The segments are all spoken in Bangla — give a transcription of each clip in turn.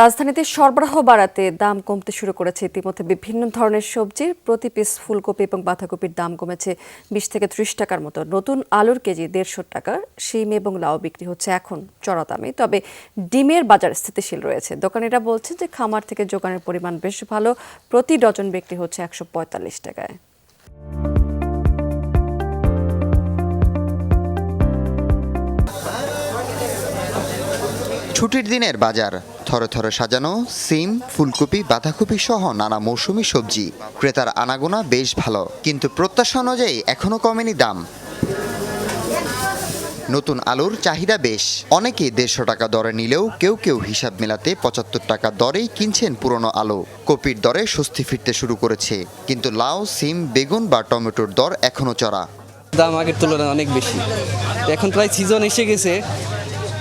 রাজধানীতে সরবরাহ বাড়াতে দাম কমতে শুরু করেছে। ইতিমধ্যে বিভিন্ন ধরনের সবজির প্রতি পিস ফুলকপি এবং বাঁধাকপির দাম কমেছে বিশ থেকে ত্রিশ টাকার মতো। নতুন আলুর কেজি দেড়শো টাকা শিম এবং লাউ বিক্রি হচ্ছে এখন চড়া দামে। তবে ডিমের বাজার স্থিতিশীল রয়েছে। দোকানিরা বলছেন যে খামার থেকে যোগানের পরিমাণ বেশ ভালো, প্রতি ডজন বিক্রি হচ্ছে একশো পঁয়তাল্লিশ টাকায়। ছুটির দিনের বাজার। থরে থরে সাজানো, সিম, ফুলকপি, বাঁধাকপি সহ নানা মৌসুমি সবজি। ক্রেতার আনাগোনা বেশ ভালো, কিন্তু প্রত্যাশা অনুযায়ী এখনও কমেনি দাম। নতুন আলুর চাহিদা বেশ। অনেকেই দেড়শো টাকা দরে নিলেও কেউ কেউ হিসাব মেলাতে পঁচাত্তর টাকা দরেই কিনছেন পুরনো আলু। কপির দরে স্বস্তি ফিরতে শুরু করেছে, কিন্তু লাউ, সিম, বেগুন বা টমেটোর দর এখনও চড়া। দাম আগের তুলনায় অনেক বেশি। এখন প্রায় সিজন এসে গেছে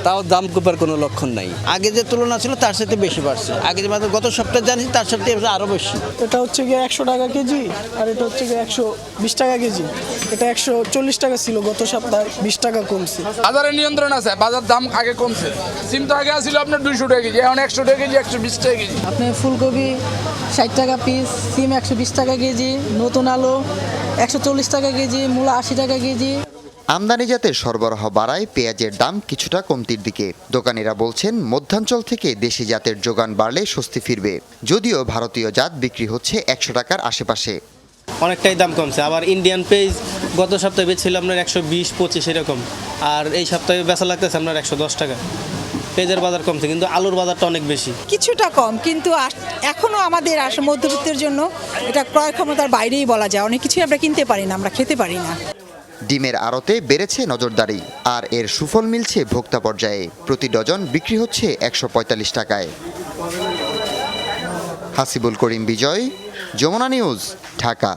তাও দাম কমার কোনো লক্ষণ নাই। আগে যে তুলনা ছিল তার সাথে বেশি বাড়ছে। আগে যে মাত্র গত সপ্তাহে জানি তার সাথে আরও বেশি। এটা হচ্ছে গিয়ে একশো টাকা কেজি আর এটা হচ্ছে গিয়ে একশো বিশ টাকা কেজি। এটা একশো চল্লিশ টাকা ছিল গত সপ্তাহে বিশ টাকা কমছে। বাজারে নিয়ন্ত্রণ আছে বাজার দাম আগে কমছে। সিম তো আগে আসছিল আপনার দুইশো টাকা কেজি এখন একশো টাকা কেজি একশো বিশ টাকা কেজি। আপনি ফুলকপি ষাট টাকা পিস সিম একশো বিশ টাকা কেজি নতুন আলু একশো চল্লিশ টাকা কেজি মূলা আশি টাকা কেজি। আমদানি যাতে সরবরাহ বাড়ায় পেঁয়াজের দাম কিছুটা কমতির দিকে। দোকানিরা বলছেন মধ্যাঞ্চল থেকে দেশি জাতের যোগান বাড়লে স্বস্তি ফিরবে। যদিও ভারতীয় জাত বিক্রি হচ্ছে একশো টাকার আশেপাশে। অনেকটাই দাম কমছে। আবার ইন্ডিয়ান পেজ গত সপ্তাহে বেচছিল আপনার একশো বিশ পঁচিশ এরকম। আর এই সপ্তাহে বেচা লাগতেছে আপনার একশো দশ টাকা। পেঁয়াজের বাজার কমছে কিন্তু আলুর বাজারটা অনেক বেশি। কিছুটা কম কিন্তু আস- এখনও আমাদের আস মধ্যবিত্তের জন্য এটা ক্রয় ক্ষমতার বাইরেই বলা যায়। অনেক কিছুই আমরা কিনতে পারি না আমরা খেতে পারি না। ডিমের আড়তে বেড়েছে নজরদারি, আর এর সুফল মিলছে ভোক্তা পর্যায়ে। প্রতি ডজন বিক্রি হচ্ছে একশো পঁয়তাল্লিশ টাকায়। হাসিবুল করিম বিজয়, যমুনা নিউজ, ঢাকা।